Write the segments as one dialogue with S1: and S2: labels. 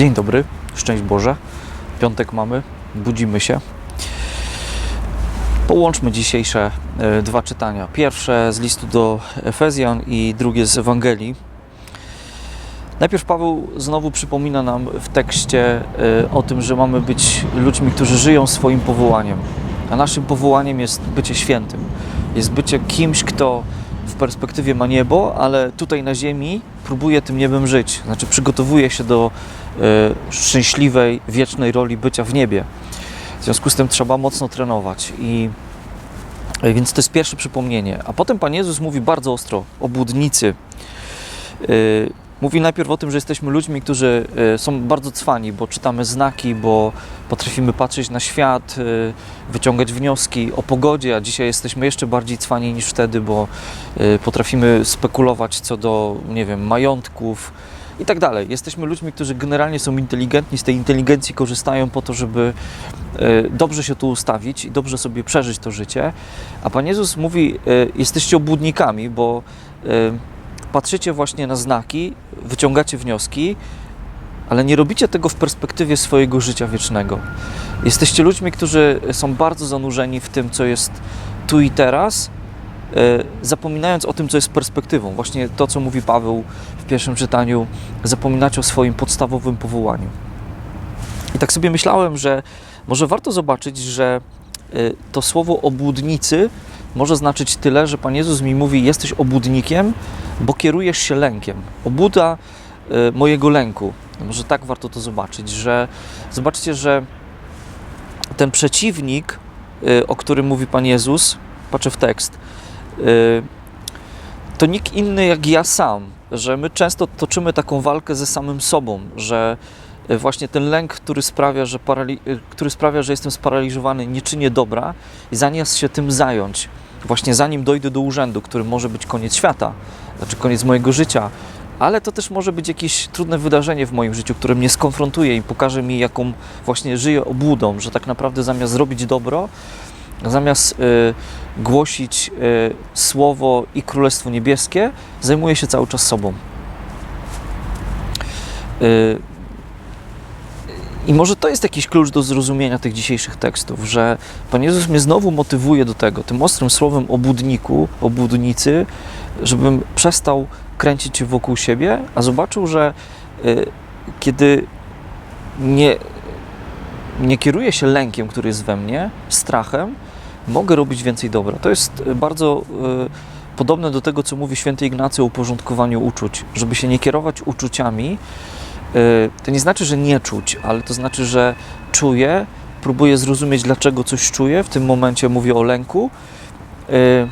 S1: Dzień dobry, szczęść Boże. Piątek mamy, budzimy się. Połączmy dzisiejsze e, dwa czytania. Pierwsze z listu do Efezjan i drugie z Ewangelii. Najpierw Paweł znowu przypomina nam w tekście e, o tym, że mamy być ludźmi, którzy żyją swoim powołaniem. A naszym powołaniem jest bycie świętym. Jest bycie kimś, kto w perspektywie ma niebo, ale tutaj na ziemi próbuje tym niebem żyć. Znaczy przygotowuje się do e, szczęśliwej, wiecznej roli bycia w niebie. W związku z tym trzeba mocno trenować i e, więc to jest pierwsze przypomnienie. A potem Pan Jezus mówi bardzo ostro o budnicy. E, Mówi najpierw o tym, że jesteśmy ludźmi, którzy e, są bardzo cwani, bo czytamy znaki, bo potrafimy patrzeć na świat, e, wyciągać wnioski o pogodzie, a dzisiaj jesteśmy jeszcze bardziej cwani niż wtedy, bo e, potrafimy spekulować co do, nie wiem, majątków i tak dalej. Jesteśmy ludźmi, którzy generalnie są inteligentni, z tej inteligencji korzystają po to, żeby dobrze się tu ustawić i dobrze sobie przeżyć to życie. A Pan Jezus mówi, jesteście obłudnikami, bo patrzycie właśnie na znaki, wyciągacie wnioski, ale nie robicie tego w perspektywie swojego życia wiecznego. Jesteście ludźmi, którzy są bardzo zanurzeni w tym, co jest tu i teraz, e, zapominając o tym, co jest perspektywą. Właśnie to, co mówi Paweł w pierwszym czytaniu, zapominacie o swoim podstawowym powołaniu. I tak sobie myślałem, że może warto zobaczyć, że to słowo obłudnicy może znaczyć tyle, że Pan Jezus mi mówi: Jesteś obłudnikiem, bo kierujesz się lękiem. Obuda e, mojego lęku. Może tak warto to zobaczyć, że zobaczcie, że ten przeciwnik, e, o którym mówi Pan Jezus, patrzę w tekst, to nikt inny jak ja sam, że my często toczymy taką walkę ze samym sobą, że właśnie ten lęk, który sprawia, że, e, który sprawia, że jestem sparaliżowany, nie czynię dobra i zamiast się tym zająć, właśnie zanim dojdę do urzędu, który może być koniec świata, znaczy koniec mojego życia, ale to też może być jakieś trudne wydarzenie w moim życiu, które mnie skonfrontuje i pokaże mi, jaką właśnie żyję obłudą, że tak naprawdę zamiast zrobić dobro, zamiast y, głosić y, słowo i Królestwo Niebieskie, zajmuję się cały czas sobą. Y, I może to jest jakiś klucz do zrozumienia tych dzisiejszych tekstów, że Pan Jezus mnie znowu motywuje do tego, tym ostrym słowem o budniku, o budnicy, żebym przestał kręcić się wokół siebie, a zobaczył, że y, kiedy nie, nie kieruję się lękiem, który jest we mnie, strachem, mogę robić więcej dobra. To jest y, bardzo y, podobne do tego, co mówi święty Ignacy o uporządkowaniu uczuć. Żeby się nie kierować uczuciami, to nie znaczy, że nie czuć, ale to znaczy, że czuję, próbuję zrozumieć, dlaczego coś czuję. W tym momencie mówię o lęku. Y,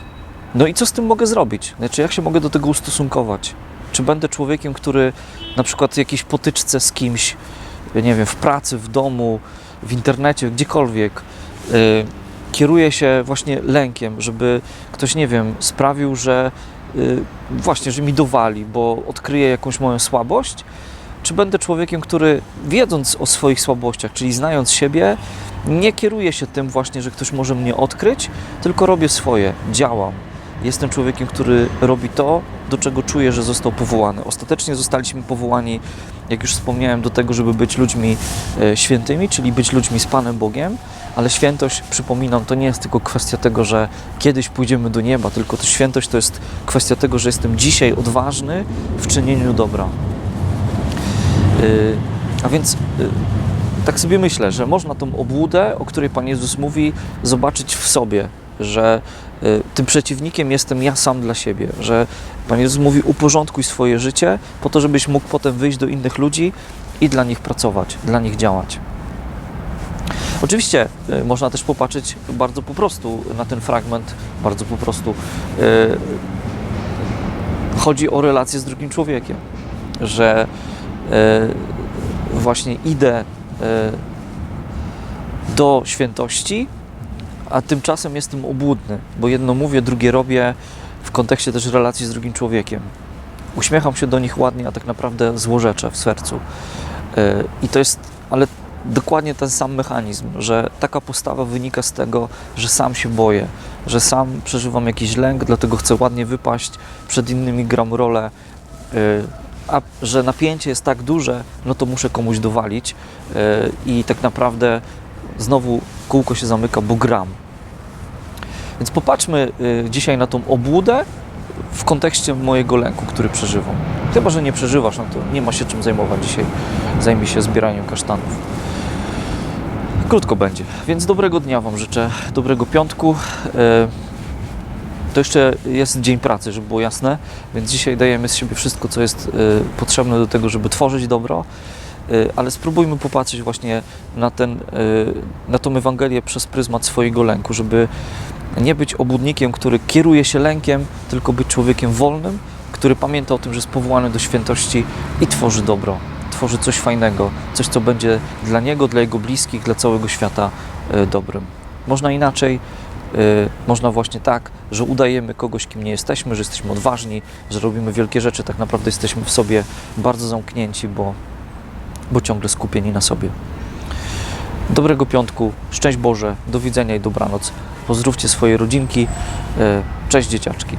S1: no i co z tym mogę zrobić? Znaczy, jak się mogę do tego ustosunkować? Czy będę człowiekiem, który na przykład w jakiejś potyczce z kimś, nie wiem, w pracy, w domu, w internecie, gdziekolwiek, y, kieruje się właśnie lękiem, żeby ktoś, nie wiem, sprawił, że y, właśnie, że mi dowali, bo odkryje jakąś moją słabość? Czy będę człowiekiem, który wiedząc o swoich słabościach, czyli znając siebie, nie kieruje się tym właśnie, że ktoś może mnie odkryć, tylko robię swoje, działam. Jestem człowiekiem, który robi to, do czego czuję, że został powołany. Ostatecznie zostaliśmy powołani, jak już wspomniałem, do tego, żeby być ludźmi e, świętymi, czyli być ludźmi z Panem Bogiem, ale świętość, przypominam, to nie jest tylko kwestia tego, że kiedyś pójdziemy do nieba, tylko to świętość to jest kwestia tego, że jestem dzisiaj odważny w czynieniu dobra. Y, A więc y, tak sobie myślę, że można tą obłudę, o której Pan Jezus mówi, zobaczyć w sobie, że y, tym przeciwnikiem jestem ja sam dla siebie, że Pan Jezus mówi uporządkuj swoje życie po to, żebyś mógł potem wyjść do innych ludzi i dla nich pracować, dla nich działać. Oczywiście można też popatrzeć bardzo po prostu na ten fragment, bardzo po prostu. Chodzi o relację z drugim człowiekiem, że właśnie idę e, do świętości, a tymczasem jestem obłudny, bo jedno mówię, drugie robię w kontekście też relacji z drugim człowiekiem. Uśmiecham się do nich ładnie, a tak naprawdę złorzeczę w sercu. E, I to jest, ale dokładnie ten sam mechanizm, że taka postawa wynika z tego, że sam się boję, że sam przeżywam jakiś lęk, dlatego chcę ładnie wypaść, przed innymi gram rolę a że napięcie jest tak duże, no to muszę komuś dowalić e, i tak naprawdę znowu kółko się zamyka, bo gram. Więc popatrzmy e, dzisiaj na tą obłudę w kontekście mojego lęku, który przeżywam. Chyba, że nie przeżywasz, no to nie ma się czym zajmować dzisiaj. Zajmij się zbieraniem kasztanów. Krótko będzie, więc dobrego dnia Wam życzę, dobrego piątku. To jeszcze jest dzień pracy, żeby było jasne, więc dzisiaj dajemy z siebie wszystko, co jest e, potrzebne do tego, żeby tworzyć dobro, E, ale spróbujmy popatrzeć właśnie na, ten, e, na tą Ewangelię przez pryzmat swojego lęku, żeby nie być obłudnikiem, który kieruje się lękiem, tylko być człowiekiem wolnym, który pamięta o tym, że jest powołany do świętości i tworzy dobro, tworzy coś fajnego, coś, co będzie dla niego, dla jego bliskich, dla całego świata dobrym. Można inaczej, można właśnie tak, że udajemy kogoś, kim nie jesteśmy, że jesteśmy odważni, że robimy wielkie rzeczy, tak naprawdę jesteśmy w sobie bardzo zamknięci, bo, bo ciągle skupieni na sobie. Dobrego piątku, szczęść Boże, do widzenia i dobranoc. Pozdrówcie swoje rodzinki. E, Cześć dzieciaczki.